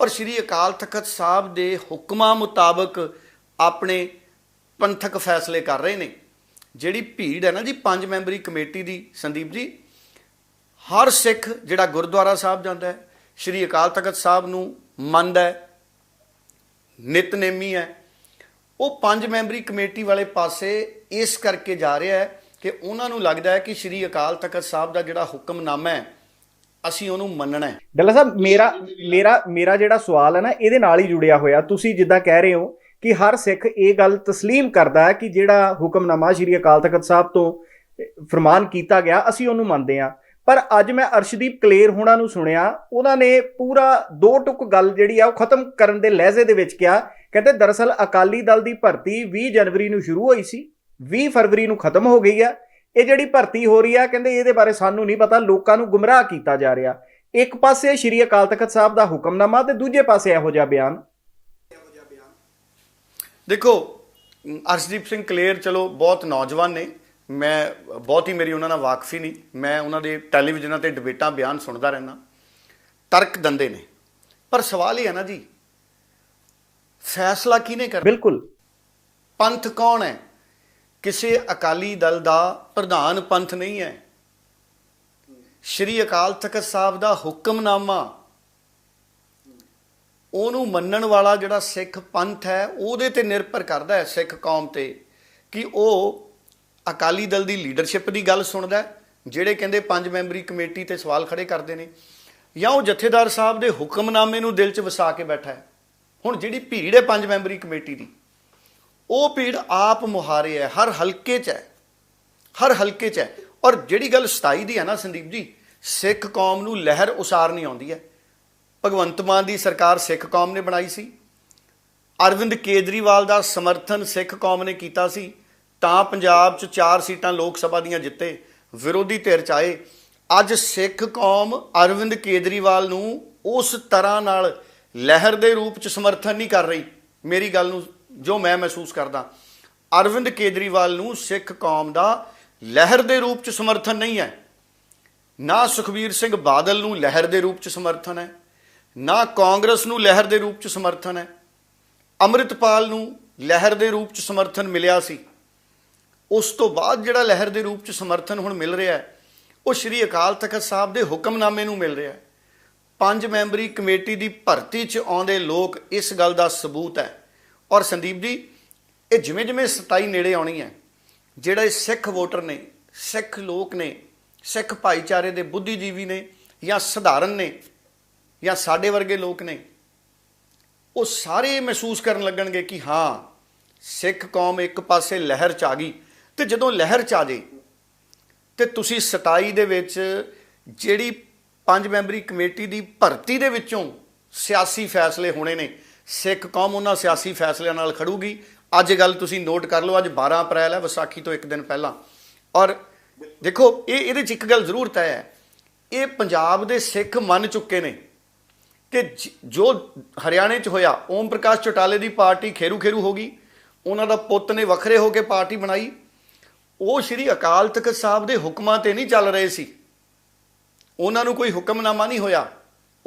ਔਰ ਸ੍ਰੀ ਅਕਾਲ ਤਖਤ ਸਾਹਿਬ ਦੇ ਹੁਕਮਾਂ ਮੁਤਾਬਕ ਆਪਣੇ ਪੰਥਕ ਫੈਸਲੇ ਕਰ ਰਹੇ ਨੇ। ਜਿਹੜੀ ਭੀੜ ਹੈ ਨਾ ਜੀ, ਪੰਜ ਮੈਂਬਰੀ ਕਮੇਟੀ ਦੀ, ਸੰਦੀਪ ਜੀ, ਹਰ ਸਿੱਖ ਜਿਹੜਾ ਗੁਰਦੁਆਰਾ ਸਾਹਿਬ ਜਾਂਦਾ ਹੈ, ਸ੍ਰੀ ਅਕਾਲ ਤਖਤ ਸਾਹਿਬ ਨੂੰ ਮੰਨਦਾ ਹੈ, ਨਿਤਨੇਮੀ ਹੈ, ਉਹ ਪੰਜ ਮੈਂਬਰੀ ਕਮੇਟੀ ਵਾਲੇ ਪਾਸੇ ਇਸ ਕਰਕੇ ਜਾ ਰਿਹਾ ਹੈ ਕਿ ਉਹਨਾਂ ਨੂੰ ਲੱਗਦਾ ਹੈ ਕਿ ਸ੍ਰੀ ਅਕਾਲ ਤਖਤ ਸਾਹਿਬ ਦਾ ਜਿਹੜਾ ਹੁਕਮਨਾਮਾ ਹੈ, ਅਸੀਂ ਉਹਨੂੰ ਮੰਨਣਾ ਹੈ। ਡੱਲਾ ਸਾਹਿਬ, ਮੇਰਾ ਮੇਰਾ ਮੇਰਾ ਜਿਹੜਾ ਸਵਾਲ ਹੈ ਨਾ, ਇਹਦੇ ਨਾਲ ਹੀ ਜੁੜਿਆ ਹੋਇਆ। ਤੁਸੀਂ ਜਿੱਦਾਂ ਕਹਿ ਰਹੇ ਹੋ ਕਿ ਹਰ ਸਿੱਖ ਇਹ ਗੱਲ ਤਸਲੀਮ ਕਰਦਾ ਹੈ ਕਿ ਜਿਹੜਾ ਹੁਕਮਨਾਮਾ ਸ਼੍ਰੀ ਅਕਾਲ ਤਖਤ ਸਾਹਿਬ ਤੋਂ ਫਰਮਾਨ ਕੀਤਾ ਗਿਆ, ਅਸੀਂ ਉਹਨੂੰ ਮੰਨਦੇ ਹਾਂ। ਪਰ ਅੱਜ ਮੈਂ ਅਰਸ਼ਦੀਪ ਕਲੇਰ ਹੋਣਾ ਨੂੰ ਸੁਣਿਆ, ਉਹਨਾਂ ਨੇ ਪੂਰਾ ਦੋ ਟੁਕ ਗੱਲ ਜਿਹੜੀ ਆ ਉਹ ਖਤਮ ਕਰਨ ਦੇ ਲਹਿਜ਼ੇ ਦੇ ਵਿੱਚ ਕਿਹਾ। ਕਹਿੰਦੇ, ਦਰਅਸਲ ਅਕਾਲੀ ਦਲ ਦੀ ਭਰਤੀ 20 ਜਨਵਰੀ ਨੂੰ ਸ਼ੁਰੂ ਹੋਈ ਸੀ 20 ਫਰਵਰੀ ਨੂੰ ਖਤਮ ਹੋ ਗਈ ਆ। ਇਹ ਜਿਹੜੀ ਭਰਤੀ ਹੋ ਰਹੀ ਆ, ਕਹਿੰਦੇ, ਇਹਦੇ ਬਾਰੇ ਸਾਨੂੰ ਨਹੀਂ ਪਤਾ, ਲੋਕਾਂ ਨੂੰ ਗੁੰਮਰਾਹ ਕੀਤਾ ਜਾ ਰਿਹਾ। ਇੱਕ ਪਾਸੇ ਸ਼੍ਰੀ ਅਕਾਲ ਤਖਤ ਸਾਹਿਬ ਦਾ ਹੁਕਮਨਾਮਾ ਤੇ ਦੂਜੇ ਪਾਸੇ ਇਹੋ ਜਿਹਾ ਬਿਆਨ। ਦੇਖੋ ਅਰਸ਼ਦੀਪ ਸਿੰਘ ਕਲੇਰ ਚਲੋ ਬਹੁਤ ਨੌਜਵਾਨ ਨੇ। ਮੈਂ ਬਹੁਤ ਹੀ ਮੇਰੀ ਉਹਨਾਂ ਨਾਲ ਵਾਕਫੀ ਨਹੀਂ। ਮੈਂ ਉਹਨਾਂ ਦੇ ਟੈਲੀਵਿਜ਼ਨਾਂ ਤੇ ਡਿਬੇਟਾਂ ਬਿਆਨ ਸੁਣਦਾ ਰਹਿਣਾ ਤਰਕ ਦੰਦੇ ਨੇ। ਪਰ ਸਵਾਲ ਇਹ ਹੈ ਨਾ ਜੀ ਫੈਸਲਾ ਕਿਹਨੇ ਕਰਨਾ? ਬਿਲਕੁਲ। ਪੰਥ ਕੌਣ ਹੈ? ਕਿਸੇ ਅਕਾਲੀ ਦਲ ਦਾ ਪ੍ਰਧਾਨ ਪੰਥ ਨਹੀਂ ਹੈ। ਸ਼੍ਰੀ ਅਕਾਲ ਤਖਤ ਸਾਹਿਬ ਦਾ ਹੁਕਮਨਾਮਾ ਉਹਨੂੰ ਮੰਨਣ ਵਾਲਾ ਜਿਹੜਾ ਸਿੱਖ ਪੰਥ ਹੈ, ਉਹਦੇ ਤੇ ਨਿਰਭਰ ਕਰਦਾ ਹੈ ਸਿੱਖ ਕੌਮ ਤੇ ਕਿ ਉਹ ਅਕਾਲੀ ਦਲ ਦੀ ਲੀਡਰਸ਼ਿਪ ਦੀ ਗੱਲ ਸੁਣਦਾ ਜਿਹੜੇ ਕਹਿੰਦੇ ਪੰਜ ਮੈਂਬਰੀ ਕਮੇਟੀ ਤੇ ਸਵਾਲ ਖੜੇ ਕਰਦੇ ਨੇ, ਜਾਂ ਉਹ ਜਥੇਦਾਰ ਸਾਹਿਬ ਦੇ ਹੁਕਮਨਾਮੇ ਨੂੰ ਦਿਲ 'ਚ ਵਸਾ ਕੇ ਬੈਠਾ ਹੈ। ਹੁਣ ਜਿਹੜੀ ਭੀੜ ਹੈ ਪੰਜ ਮੈਂਬਰੀ ਕਮੇਟੀ ਦੀ, ਉਹ ਭੀੜ ਆਪ ਮੁਹਾਰੇ ਹੈ, ਹਰ ਹਲਕੇ 'ਚ ਹੈ, ਹਰ ਹਲਕੇ 'ਚ ਹੈ। ਔਰ ਜਿਹੜੀ ਗੱਲ 27 ਦੀ ਹੈ ਨਾ ਸੰਦੀਪ ਜੀ, ਸਿੱਖ ਕੌਮ ਨੂੰ ਲਹਿਰ ਉਸਾਰਨੀ ਆਉਂਦੀ ਹੈ। ਭਗਵੰਤ ਮਾਨ ਦੀ ਸਰਕਾਰ ਸਿੱਖ ਕੌਮ ਨੇ ਬਣਾਈ ਸੀ। ਅਰਵਿੰਦ ਕੇਜਰੀਵਾਲ ਦਾ ਸਮਰਥਨ ਸਿੱਖ ਕੌਮ ਨੇ ਕੀਤਾ ਸੀ। ਤਾਂ ਪੰਜਾਬ 'ਚ ਚਾਰ ਸੀਟਾਂ ਲੋਕ ਸਭਾ ਦੀਆਂ ਜਿੱਤੇ, ਵਿਰੋਧੀ ਧਿਰ 'ਚ ਆਏ। ਅੱਜ ਸਿੱਖ ਕੌਮ ਅਰਵਿੰਦ ਕੇਜਰੀਵਾਲ ਨੂੰ ਉਸ ਤਰ੍ਹਾਂ ਨਾਲ ਲਹਿਰ ਦੇ ਰੂਪ 'ਚ ਸਮਰਥਨ ਨਹੀਂ ਕਰ ਰਹੀ। ਮੇਰੀ ਗੱਲ ਨੂੰ, ਜੋ ਮੈਂ ਮਹਿਸੂਸ ਕਰਦਾ, ਅਰਵਿੰਦ ਕੇਜਰੀਵਾਲ ਨੂੰ ਸਿੱਖ ਕੌਮ ਦਾ ਲਹਿਰ ਦੇ ਰੂਪ 'ਚ ਸਮਰਥਨ ਨਹੀਂ ਹੈ। ਨਾ ਸੁਖਬੀਰ ਸਿੰਘ ਬਾਦਲ ਨੂੰ ਲਹਿਰ ਦੇ ਰੂਪ 'ਚ ਸਮਰਥਨ ਹੈ। ਨਾ ਕਾਂਗਰਸ ਨੂੰ ਲਹਿਰ ਦੇ ਰੂਪ 'ਚ ਸਮਰਥਨ ਹੈ। ਅੰਮ੍ਰਿਤਪਾਲ ਨੂੰ ਲਹਿਰ ਦੇ ਰੂਪ 'ਚ ਸਮਰਥਨ ਮਿਲਿਆ ਸੀ। ਉਸ ਤੋਂ ਬਾਅਦ ਜਿਹੜਾ ਲਹਿਰ ਦੇ ਰੂਪ 'ਚ ਸਮਰਥਨ ਹੁਣ ਮਿਲ ਰਿਹਾ ਹੈ, ਉਹ ਸ਼੍ਰੀ ਅਕਾਲ ਤਖਤ ਸਾਹਿਬ ਦੇ ਹੁਕਮਨਾਮੇ ਨੂੰ ਮਿਲ ਰਿਹਾ ਹੈ। ਪੰਜ ਮੈਂਬਰੀ ਕਮੇਟੀ ਦੀ ਭਰਤੀ 'ਚ ਆਉਂਦੇ ਲੋਕ ਇਸ ਗੱਲ ਦਾ ਸਬੂਤ ਹੈ। ਔਰ ਸੰਦੀਪ ਜੀ, ਇਹ ਜਿਵੇਂ ਜਿਵੇਂ 27 ਨੇੜੇ ਆਉਣੀ ਹੈ, ਜਿਹੜੇ ਸਿੱਖ ਵੋਟਰ ਨੇ, ਸਿੱਖ ਲੋਕ ਨੇ, ਸਿੱਖ ਭਾਈਚਾਰੇ ਦੇ ਬੁੱਧੀਜੀਵੀ ਨੇ ਜਾਂ ਸਧਾਰਨ ਨੇ ਜਾਂ ਸਾਡੇ ਵਰਗੇ ਲੋਕ ਨੇ, ਉਹ ਸਾਰੇ ਮਹਿਸੂਸ ਕਰਨ ਲੱਗਣਗੇ ਕਿ ਹਾਂ, ਸਿੱਖ ਕੌਮ ਇੱਕ ਪਾਸੇ ਲਹਿਰ ਚ ਆ ਗਈ ਤੇ ਜਦੋਂ ਲਹਿਰ ਚ ਆ ਜੇ, ਤੇ ਤੁਸੀਂ 27 ਦੇ ਵਿੱਚ ਜਿਹੜੀ ਪੰਜ ਮੈਂਬਰੀ ਕਮੇਟੀ ਦੀ ਭਰਤੀ ਦੇ ਵਿੱਚੋਂ ਸਿਆਸੀ ਫੈਸਲੇ ਹੋਣੇ ਨੇ, ਸਿੱਖ ਕੌਮ ਉਹਨਾਂ ਸਿਆਸੀ ਫੈਸਲਿਆਂ ਨਾਲ ਖੜੂਗੀ। ਅੱਜ ਗੱਲ ਤੁਸੀਂ ਨੋਟ ਕਰ ਲਓ, ਅੱਜ 12 ਅਪ੍ਰੈਲ ਹੈ, ਵਿਸਾਖੀ ਤੋਂ ਇੱਕ ਦਿਨ ਪਹਿਲਾਂ। ਔਰ ਦੇਖੋ, ਇਹ ਇਹਦੇ 'ਚ ਇੱਕ ਗੱਲ ਜ਼ਰੂਰ ਤੈਅ ਹੈ, ਇਹ ਪੰਜਾਬ ਦੇ ਸਿੱਖ ਮੰਨ ਚੁੱਕੇ ਨੇ। ਕਿ ਜ- ਜੋ ਹਰਿਆਣੇ 'ਚ ਹੋਇਆ, ਓਮ ਪ੍ਰਕਾਸ਼ ਚੌਟਾਲੇ ਦੀ ਪਾਰਟੀ ਖੇਰੂ ਖੇਰੂ ਹੋ ਗਈ, ਉਹਨਾਂ ਦਾ ਪੁੱਤ ਨੇ ਵੱਖਰੇ ਹੋ ਕੇ ਪਾਰਟੀ ਬਣਾਈ। ਉਹ ਸ਼੍ਰੀ ਅਕਾਲ ਤਖਤ ਸਾਹਿਬ ਦੇ ਹੁਕਮਾਂ ਤੇ ਨਹੀਂ ਚੱਲ ਰਹੇ ਸੀ। ਉਹਨਾਂ ਨੂੰ ਕੋਈ ਹੁਕਮਨਾਮਾ ਨਹੀਂ ਹੋਇਆ।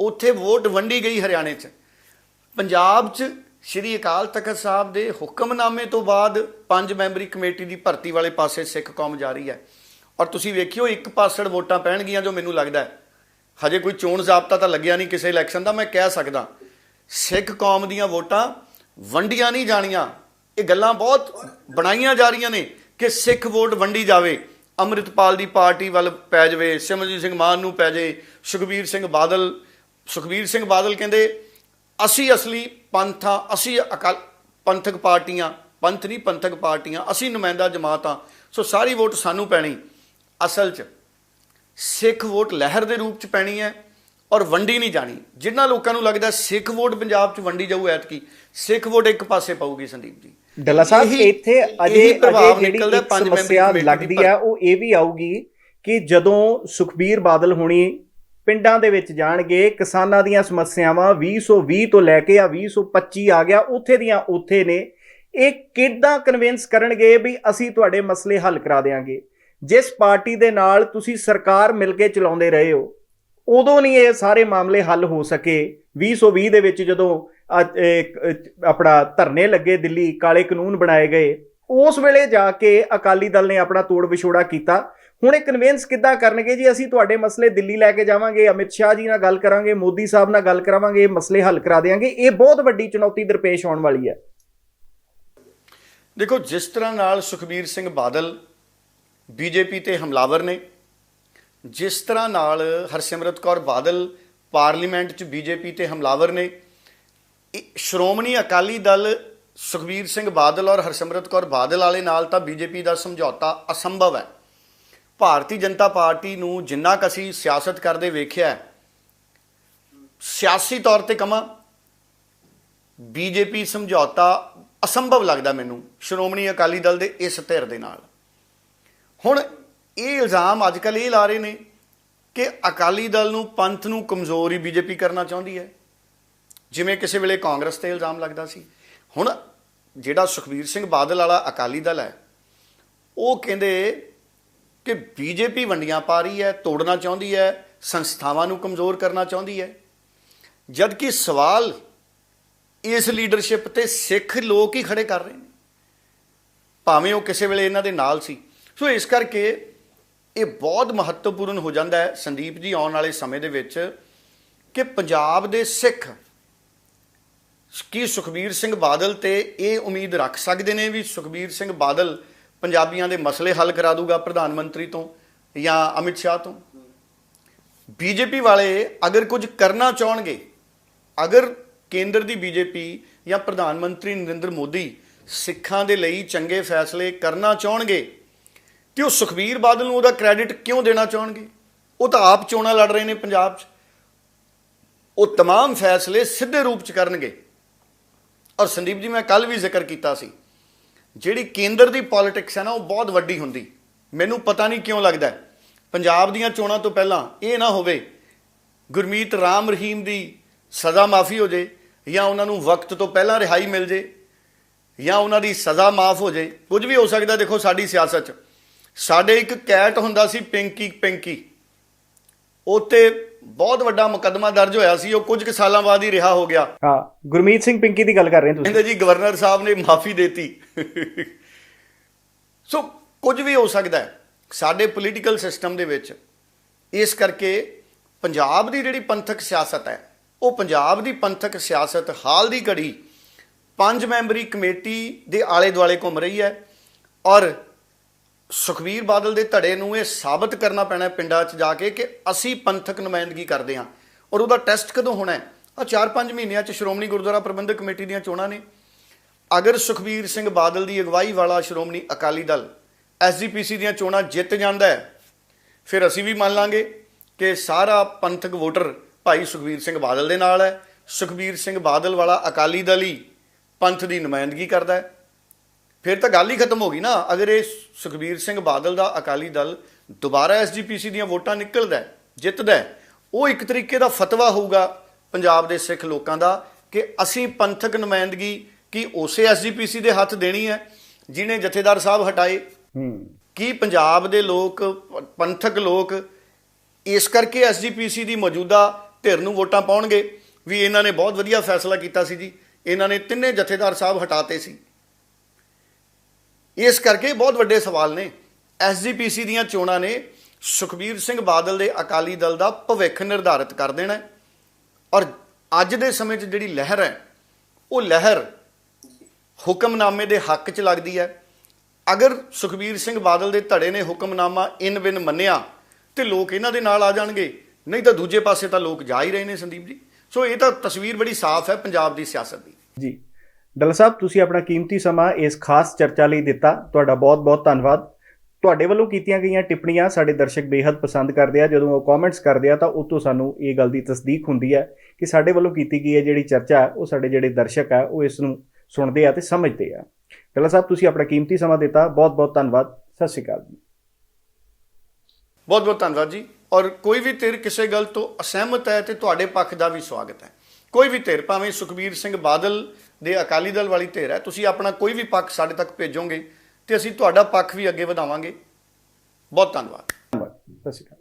ਉੱਥੇ ਵੋਟ ਵੰਡੀ ਗਈ ਹਰਿਆਣੇ 'ਚ। ਪੰਜਾਬ 'ਚ ਸ਼੍ਰੀ ਅਕਾਲ ਤਖਤ ਸਾਹਿਬ ਦੇ ਹੁਕਮਨਾਮੇ ਤੋਂ ਬਾਅਦ ਪੰਜ ਮੈਂਬਰੀ ਕਮੇਟੀ ਦੀ ਭਰਤੀ ਵਾਲੇ ਪਾਸੇ ਸਿੱਖ ਕੌਮ ਜਾ ਰਹੀ ਹੈ। ਔਰ ਤੁਸੀਂ ਵੇਖਿਓ, ਇੱਕ ਪਾਸੜ ਵੋਟਾਂ ਪੈਣਗੀਆਂ ਜੋ ਮੈਨੂੰ ਲੱਗਦਾ ਹੈ। ਹਜੇ ਕੋਈ ਚੋਣ ਜ਼ਾਬਤਾ ਤਾਂ ਲੱਗਿਆ ਨਹੀਂ ਕਿਸੇ ਇਲੈਕਸ਼ਨ ਦਾ, ਮੈਂ ਕਹਿ ਸਕਦਾ। ਸਿੱਖ ਕੌਮ ਦੀਆਂ ਵੋਟਾਂ ਵੰਡੀਆਂ ਨਹੀਂ ਜਾਣੀਆਂ। ਇਹ ਗੱਲਾਂ ਬਹੁਤ ਬਣਾਈਆਂ ਜਾ ਰਹੀਆਂ ਨੇ ਕਿ ਸਿੱਖ ਵੋਟ ਵੰਡੀ ਜਾਵੇ। ਅੰਮ੍ਰਿਤਪਾਲ ਦੀ ਪਾਰਟੀ ਵੱਲ ਪੈ ਜਾਵੇ ਸਿਮਰਜੀਤ ਸਿੰਘ ਮਾਨ ਨੂੰ ਪੈ ਜਾਏ, ਸੁਖਬੀਰ ਸਿੰਘ ਬਾਦਲ, ਸੁਖਬੀਰ ਸਿੰਘ ਬਾਦਲ ਕਹਿੰਦੇ, ਅਸੀਂ ਅਸਲੀ ਪੰਥਾਂ, ਅਸੀਂ ਅਕਾਲ ਪੰਥਕ ਪਾਰਟੀਆਂ, ਪੰਥ ਨਹੀਂ ਪੰਥਕ ਪਾਰਟੀਆਂ, ਅਸੀਂ ਨੁਮਾਇੰਦਾ ਜਮਾਤਾਂ ਸੋ ਸਾਰੀ ਵੋਟ ਸਾਨੂੰ ਪੈਣੀ। ਅਸਲ 'ਚ ਸਿੱਖ ਵੋਟ ਲਹਿਰ ਦੇ ਰੂਪ 'ਚ ਪੈਣੀ ਹੈ ਔਰ ਵੰਡੀ ਨਹੀਂ ਜਾਣੀ। ਜਿਨ੍ਹਾਂ ਲੋਕਾਂ ਨੂੰ ਲੱਗਦਾ ਸਿੱਖ ਵੋਟ ਪੰਜਾਬ 'ਚ ਵੰਡੀ ਜਾਊ ਐਤਕੀ ਸਿੱਖ ਵੋਟ ਇੱਕ ਪਾਸੇ ਪਊਗੀ ਸੰਦੀਪ ਜੀ। ਡੱਲਾ ਸਾਹਿਬ ਇੱਥੇ ਅਜੇ ਪ੍ਰਭਾਵ ਨਿਕਲਦਾ ਪੰਜ ਸਮੱਸਿਆ ਲੱਗਦੀ ਹੈ ਉਹ ਇਹ ਵੀ ਆਊਗੀ ਕਿ ਜਦੋਂ ਸੁਖਬੀਰ ਬਾਦਲ ਹੁਣੀ ਪਿੰਡਾਂ ਦੇ ਵਿੱਚ ਜਾਣਗੇ ਕਿਸਾਨਾਂ ਦੀਆਂ ਸਮੱਸਿਆਵਾਂ 2020 ਤੋਂ ਲੈ ਕੇ ਆ 2025 ਆ ਗਿਆ ਉੱਥੇ ਦੀਆਂ ਉੱਥੇ ਨੇ ਇਹ ਕਿੱਦਾਂ ਕਨਵਿੰਸ ਕਰਨਗੇ ਵੀ ਅਸੀਂ ਤੁਹਾਡੇ ਮਸਲੇ ਹੱਲ ਕਰਾ ਦੇਾਂਗੇ ਜਿਸ ਪਾਰਟੀ ਦੇ ਨਾਲ ਤੁਸੀਂ ਸਰਕਾਰ ਮਿਲ ਕੇ ਚਲਾਉਂਦੇ ਰਹੇ ਹੋ, ਉਦੋਂ ਨਹੀਂ ਇਹ ਸਾਰੇ ਮਾਮਲੇ ਹੱਲ ਹੋ ਸਕੇ। 2020 ਦੇ ਵਿੱਚ ਜਦੋਂ ਆਪਣਾ ਧਰਨੇ ਲੱਗੇ, ਦਿੱਲੀ ਕਾਲੇ ਕਾਨੂੰਨ ਬਣਾਏ ਗਏ, ਉਸ ਵੇਲੇ ਜਾ ਕੇ ਅਕਾਲੀ ਦਲ ਨੇ ਆਪਣਾ ਤੋੜ ਵਿਛੋੜਾ ਕੀਤਾ। ਹੁਣ ਇਹ ਕਨਵਿੰਸ ਕਿੱਦਾਂ ਕਰਨਗੇ ਜੀ? ਅਸੀਂ ਤੁਹਾਡੇ ਮਸਲੇ ਦਿੱਲੀ ਲੈ ਕੇ ਜਾਵਾਂਗੇ, ਅਮਿਤ ਸ਼ਾਹ ਜੀ ਨਾਲ ਗੱਲ ਕਰਾਂਗੇ, ਮੋਦੀ ਸਾਹਿਬ ਨਾਲ ਗੱਲ ਕਰਾਵਾਂਗੇ, ਇਹ ਮਸਲੇ ਹੱਲ ਕਰਾ ਦੇਵਾਂਗੇ ਇਹ ਬਹੁਤ ਵੱਡੀ ਚੁਣੌਤੀ ਦਰਪੇਸ਼ ਆਉਣ ਵਾਲੀ ਹੈ। ਦੇਖੋ, ਜਿਸ ਤਰ੍ਹਾਂ ਨਾਲ ਸੁਖਬੀਰ ਸਿੰਘ ਬਾਦਲ ਬੀਜੇਪੀ ਤੇ ਹਮਲਾਵਰ ਨੇ। ਜਿਸ ਤਰ੍ਹਾਂ ਨਾਲ ਹਰਸਿਮਰਤ ਕੌਰ ਬਾਦਲ ਪਾਰਲੀਮੈਂਟ 'ਚ ਬੀਜੇਪੀ ਤੇ ਹਮਲਾਵਰ ਨੇ ਸ਼੍ਰੋਮਣੀ ਅਕਾਲੀ ਦਲ ਸੁਖਬੀਰ ਸਿੰਘ ਬਾਦਲ ਔਰ ਹਰਸਿਮਰਤ ਕੌਰ ਬਾਦਲ ਵਾਲੇ ਨਾਲ ਤਾਂ ਬੀਜੇਪੀ ਦਾ ਸਮਝੌਤਾ ਅਸੰਭਵ ਹੈ। ਭਾਰਤੀ ਜਨਤਾ ਪਾਰਟੀ ਨੂੰ ਜਿੰਨਾ ਕੁ ਅਸੀਂ ਸਿਆਸਤ ਕਰਦੇ ਵੇਖਿਆ ਸਿਆਸੀ ਤੌਰ ਤੇ ਕਮਾ, ਬੀਜੇਪੀ ਸਮਝੌਤਾ ਅਸੰਭਵ ਲੱਗਦਾ ਮੈਨੂੰ ਸ਼੍ਰੋਮਣੀ ਅਕਾਲੀ ਦਲ ਦੇ ਇਸ ਧਿਰ ਦੇ ਨਾਲ। ਹੁਣ ਇਹ ਇਲਜ਼ਾਮ ਅੱਜ ਕੱਲ੍ਹ ਇਹ ਲਾ ਰਹੇ ਨੇ ਕਿ ਅਕਾਲੀ ਦਲ ਨੂੰ ਪੰਥ ਨੂੰ ਕਮਜ਼ੋਰ ਹੀ ਬੀਜੇਪੀ ਕਰਨਾ ਚਾਹੁੰਦੀ ਹੈ। ਜਿਵੇਂ ਕਿਸੇ ਵੇਲੇ ਕਾਂਗਰਸ ਤੇ ਇਲਜ਼ਾਮ ਲੱਗਦਾ ਸੀ। ਹੁਣ ਜਿਹੜਾ ਸੁਖਬੀਰ ਸਿੰਘ ਬਾਦਲ ਵਾਲਾ ਅਕਾਲੀ ਦਲ ਹੈ, ਉਹ ਕਹਿੰਦੇ ਕਿ ਬੀਜੇਪੀ ਵੰਡੀਆਂ ਪਾ ਰਹੀ ਹੈ, ਤੋੜਨਾ ਚਾਹੁੰਦੀ ਹੈ, ਸੰਸਥਾਵਾਂ ਨੂੰ ਕਮਜ਼ੋਰ ਕਰਨਾ ਚਾਹੁੰਦੀ ਹੈ। ਜਦ ਕਿ ਸਵਾਲ ਇਸ ਲੀਡਰਸ਼ਿਪ ਤੇ ਸਿੱਖ ਲੋਕ ਹੀ ਖੜੇ ਕਰ ਰਹੇ ਨੇ। ਭਾਵੇਂ ਉਹ ਕਿਸੇ ਵੇਲੇ ਇਹਨਾਂ ਦੇ ਨਾਲ ਸੀ। ਸੋ ਇਸ ਕਰਕੇ ਇਹ ਬਹੁਤ ਮਹੱਤਵਪੂਰਨ ਹੋ ਜਾਂਦਾ ਹੈ ਸੰਦੀਪ ਜੀ ਆਉਣ ਵਾਲੇ ਸਮੇਂ ਦੇ ਵਿੱਚ ਕਿ ਪੰਜਾਬ ਦੇ ਸਿੱਖ ਕੀ ਸੁਖਬੀਰ ਸਿੰਘ ਬਾਦਲ ਤੇ ਇਹ ਉਮੀਦ ਰੱਖ ਸਕਦੇ ਨੇ ਵੀ ਸੁਖਬੀਰ ਸਿੰਘ ਬਾਦਲ ਪੰਜਾਬੀਆਂ ਦੇ ਮਸਲੇ ਹੱਲ ਕਰਾ ਦੂਗਾ ਪ੍ਰਧਾਨ ਮੰਤਰੀ ਤੋਂ ਜਾਂ ਅਮਿਤ ਸ਼ਾਹ ਤੋਂ? ਬੀਜੇਪੀ ਵਾਲੇ ਅਗਰ ਕੁਝ ਕਰਨਾ ਚਾਹਣਗੇ, ਅਗਰ ਕੇਂਦਰ ਦੀ ਬੀਜੇਪੀ ਜਾਂ ਪ੍ਰਧਾਨ ਮੰਤਰੀ ਨਰਿੰਦਰ ਮੋਦੀ ਸਿੱਖਾਂ ਦੇ ਲਈ ਚੰਗੇ ਫੈਸਲੇ ਕਰਨਾ ਚਾਹਣਗੇ ਤੇ ਉਹ ਸੁਖਬੀਰ ਬਾਦਲ ਨੂੰ ਉਹਦਾ ਕ੍ਰੈਡਿਟ ਕਿਉਂ ਦੇਣਾ ਚਾਹਣਗੇ ਉਹ ਤਾਂ ਆਪ ਚੋਣਾਂ ਲੜ ਰਹੇ ਨੇ ਪੰਜਾਬ 'ਚ ਉਹ तमाम ਫੈਸਲੇ ਸਿੱਧੇ ਰੂਪ 'ਚ ਕਰਨਗੇ ਔਰ ਸੰਦੀਪ ਜੀ ਮੈਂ ਕੱਲ ਵੀ ਜ਼ਿਕਰ ਕੀਤਾ ਸੀ ਜਿਹੜੀ ਕੇਂਦਰ ਦੀ ਪੋਲਿਟਿਕਸ ਹੈ ਨਾ ਉਹ ਬਹੁਤ ਵੱਡੀ ਹੁੰਦੀ ਮੈਨੂੰ ਪਤਾ ਨਹੀਂ ਕਿਉਂ ਲੱਗਦਾ ਹੈ। ਪੰਜਾਬ ਦੀਆਂ ਚੋਣਾਂ ਤੋਂ ਪਹਿਲਾਂ ਇਹ ਨਾ ਹੋਵੇ ਗੁਰਮੀਤ ਰਾਮ ਰਹੀਮ ਦੀ ਸਜ਼ਾ ਮਾਫੀ ਹੋ ਜੇ ਜਾਂ ਉਹਨਾਂ ਨੂੰ ਵਕਤ ਤੋਂ ਪਹਿਲਾਂ ਰਿਹਾਈ ਮਿਲ ਜੇ ਜਾਂ ਉਹਨਾਂ ਦੀ ਸਜ਼ਾ ਮਾਫ ਹੋ ਜੇ ਕੁਝ ਵੀ ਹੋ ਸਕਦਾ ਦੇਖੋ ਸਾਡੀ ਸਿਆਸਤ 'ਚ ਸਾਡੇ ਇੱਕ ਕੈਟ ਹੁੰਦਾ ਸੀ ਪਿੰਕੀ ਪਿੰਕੀ। ਉੱਤੇ ਬਹੁਤ ਵੱਡਾ ਮੁਕੱਦਮਾ ਦਰਜ ਹੋਇਆ ਸੀ ਉਹ ਕੁਝ ਕੁ ਸਾਲਾਂ ਬਾਅਦ ਹੀ ਰਿਹਾ ਹੋ ਗਿਆ। ਹਾਂ ਗੁਰਮੀਤ ਸਿੰਘ ਪਿੰਕੀ ਦੀ ਗੱਲ ਕਰ ਰਹੇ ਤੁਸੀਂ? ਕਹਿੰਦੇ ਜੀ ਗਵਰਨਰ ਸਾਹਿਬ ਨੇ ਮਾਫੀ ਦੇਤੀ। ਸੋ ਕੁਝ ਵੀ ਹੋ ਸਕਦਾ ਹੈ। ਸਾਡੇ ਪੋਲੀਟੀਕਲ ਸਿਸਟਮ ਦੇ ਵਿੱਚ ਇਸ ਕਰਕੇ ਪੰਜਾਬ ਦੀ ਜਿਹੜੀ ਪੰਥਕ ਸਿਆਸਤ ਹੈ ਉਹ ਪੰਜਾਬ ਦੀ ਪੰਥਕ ਸਿਆਸਤ ਹਾਲ ਦੀ ਘੜੀ ਪੰਜ ਮੈਂਬਰੀ ਕਮੇਟੀ ਦੇ ਆਲੇ ਦੁਆਲੇ ਘੁੰਮ ਰਹੀ ਹੈ ਔਰ ਸੁਖਵੀਰ ਬਾਦਲ ਦੇ ਧੜੇ ਨੂੰ ਇਹ ਸਾਬਤ ਕਰਨਾ ਪੈਣਾ ਪਿੰਡਾਂ 'ਚ ਜਾ ਕੇ ਕਿ ਅਸੀਂ ਪੰਥਕ ਨੁਮਾਇੰਦਗੀ ਕਰਦੇ ਹਾਂ। ਔਰ ਉਹਦਾ ਟੈਸਟ ਕਦੋਂ ਹੋਣਾ ਹੈ? ਆ 4-5 ਮਹੀਨਿਆਂ 'ਚ ਸ਼੍ਰੋਮਣੀ ਗੁਰਦੁਆਰਾ ਪ੍ਰਬੰਧਕ ਕਮੇਟੀ ਦੀਆਂ ਚੋਣਾਂ ਨੇ। ਅਗਰ ਸੁਖਬੀਰ ਸਿੰਘ ਬਾਦਲ ਦੀ ਅਗਵਾਈ ਵਾਲਾ ਸ਼੍ਰੋਮਣੀ ਅਕਾਲੀ ਦਲ ਐਸਜੀਪੀਸੀ ਦੀਆਂ ਚੋਣਾਂ ਜਿੱਤ ਜਾਂਦਾ ਹੈ, ਫਿਰ ਅਸੀਂ ਵੀ ਮੰਨ ਲਾਂਗੇ ਕਿ ਸਾਰਾ ਪੰਥਕ ਵੋਟਰ ਭਾਈ ਸੁਖਬੀਰ ਸਿੰਘ ਬਾਦਲ ਦੇ ਨਾਲ ਹੈ। ਸੁਖਬੀਰ ਸਿੰਘ ਬਾਦਲ ਵਾਲਾ ਅਕਾਲੀ ਦਲ ਹੀ ਪੰਥ ਦੀ ਨੁਮਾਇੰਦਗੀ ਕਰਦਾ ਹੈ। ਫਿਰ ਤਾਂ ਗੱਲ ਹੀ ਖਤਮ ਹੋ ਗਈ ਨਾ। ਅਗਰ ਇਹ ਸੁਖਬੀਰ ਸਿੰਘ ਬਾਦਲ ਦਾ ਅਕਾਲੀ ਦਲ ਦੁਬਾਰਾ ਐਸਜੀਪੀਸੀ ਦੀਆਂ ਵੋਟਾਂ ਨਿਕਲਦਾ ਜਿੱਤਦਾ ਉਹ ਇੱਕ ਤਰੀਕੇ ਦਾ ਫਤਵਾ ਹੋਊਗਾ ਪੰਜਾਬ ਦੇ ਸਿੱਖ ਲੋਕਾਂ ਦਾ ਕਿ ਅਸੀਂ ਪੰਥਕ ਨੁਮਾਇੰਦਗੀ ਕੀ ਉਸੇ ਐਸਜੀਪੀਸੀ ਦੇ ਹੱਥ ਦੇਣੀ ਹੈ ਜਿਨੇ ਜਥੇਦਾਰ ਸਾਹਿਬ ਹਟਾਏ। ਕੀ ਪੰਜਾਬ ਦੇ ਲੋਕ ਪੰਥਕ ਲੋਕ ਇਸ ਕਰਕੇ ਐਸਜੀਪੀਸੀ ਦੀ ਮੌਜੂਦਾ ਧਿਰ ਨੂੰ ਵੋਟਾਂ ਪਾਉਣਗੇ? ਵੀ ਇਹਨਾਂ ਨੇ ਬਹੁਤ ਵਧੀਆ ਫੈਸਲਾ ਕੀਤਾ ਸੀ ਜੀ। ਇਹਨਾਂ ਨੇ ਤਿੰਨੇ ਜਥੇਦਾਰ ਸਾਹਿਬ ਹਟਾਤੇ ਸੀ। ਇਸ ਕਰਕੇ ਬਹੁਤ ਵੱਡੇ ਸਵਾਲ ਨੇ। ਐਸਜੀਪੀਸੀ ਦੀਆਂ ਚੋਣਾਂ ਨੇ ਸੁਖਬੀਰ ਸਿੰਘ ਬਾਦਲ ਦੇ ਅਕਾਲੀ ਦਲ ਦਾ ਭਵਿੱਖ ਨਿਰਧਾਰਿਤ ਕਰ ਦੇਣਾ ਔਰ ਅੱਜ ਦੇ ਸਮੇਂ 'ਚ ਜਿਹੜੀ ਲਹਿਰ ਹੈ, ਉਹ ਲਹਿਰ ਹੁਕਮਨਾਮੇ ਦੇ ਹੱਕ 'ਚ ਲੱਗਦੀ ਹੈ। ਅਗਰ ਸੁਖਬੀਰ ਸਿੰਘ ਬਾਦਲ ਦੇ ਧੜੇ ਨੇ ਹੁਕਮਨਾਮਾ ਇਨ ਬਿਨ ਮੰਨਿਆ, ਤੇ ਲੋਕ ਇਹਨਾਂ ਦੇ ਨਾਲ ਆ ਜਾਣਗੇ। ਨਹੀਂ ਤਾਂ ਦੂਜੇ ਪਾਸੇ ਤਾਂ ਲੋਕ ਜਾ ਹੀ ਰਹੇ ਨੇ ਸੰਦੀਪ ਜੀ। ਸੋ ਇਹ ਤਾਂ ਤਸਵੀਰ ਬੜੀ ਸਾਫ਼ ਹੈ ਪੰਜਾਬ ਦੀ ਸਿਆਸਤ ਦੀ। ਜੀ। ਡੱਲਾ ਸਾਹਿਬ, ਤੁਸੀਂ ਆਪਣਾ ਕੀਮਤੀ ਸਮਾਂ ਇਸ ਖਾਸ ਚਰਚਾ ਲਈ ਦਿੱਤਾ। ਤੁਹਾਡਾ ਬਹੁਤ-ਬਹੁਤ ਧੰਨਵਾਦ। ਤੁਹਾਡੇ ਵੱਲੋਂ ਕੀਤੀਆਂ ਗਈਆਂ ਟਿੱਪਣੀਆਂ ਸਾਡੇ ਦਰਸ਼ਕ ਬੇहद ਪਸੰਦ ਕਰਦੇ ਆ। ਜਦੋਂ ਉਹ ਕਮੈਂਟਸ ਕਰਦੇ ਆ ਤਾਂ ਉਹ ਤੋਂ ਸਾਨੂੰ ਇਹ ਗੱਲ ਦੀ ਤਸਦੀਕ ਹੁੰਦੀ ਹੈ ਕਿ ਸਾਡੇ ਵੱਲੋਂ ਕੀਤੀ ਗਈ ਹੈ ਜਿਹੜੀ ਚਰਚਾ ਉਹ ਸਾਡੇ ਜਿਹੜੇ ਦਰਸ਼ਕ ਆ, ਉਹ ਇਸ ਨੂੰ ਸੁਣਦੇ ਆ ਤੇ ਸਮਝਦੇ ਆ। ਡੱਲਾ ਸਾਹਿਬ, ਤੁਸੀਂ ਆਪਣਾ ਕੀਮਤੀ ਸਮਾਂ ਦਿੱਤਾ। ਬਹੁਤ-ਬਹੁਤ ਧੰਨਵਾਦ। ਸਤਿ ਸ਼੍ਰੀ ਅਕਾਲ ਜੀ। ਬਹੁਤ ਬਹੁਤ ਧੰਨਵਾਦ ਜੀ। ਔਰ ਕੋਈ ਵੀ ਧਿਰ ਕਿਸੇ ਗੱਲ ਤੋਂ ਅਸਹਿਮਤ ਹੈ ਤੇ ਤੁਹਾਡੇ ਪੱਖ ਦਾ ਵੀ ਸਵਾਗਤ ਹੈ। ਕੋਈ ਵੀ ਧਿਰ ਭਾਵੇਂ ਸੁਖਬੀਰ ਸਿੰਘ ਬਾਦਲ ਦੇ ਅਕਾਲੀ ਦਲ ਵਾਲੀ ਧਿਰ ਹੈ, ਤੁਸੀਂ ਆਪਣਾ ਕੋਈ ਵੀ ਪੱਖ ਸਾਡੇ ਤੱਕ ਭੇਜੋਗੇ ਤੇ ਅਸੀਂ ਤੁਹਾਡਾ ਪੱਖ ਵੀ ਅੱਗੇ ਵਧਾਵਾਂਗੇ। ਬਹੁਤ ਧੰਨਵਾਦ। ਧੰਨਵਾਦ ਸਤਿ ਸ਼੍ਰੀ ਅਕਾਲ।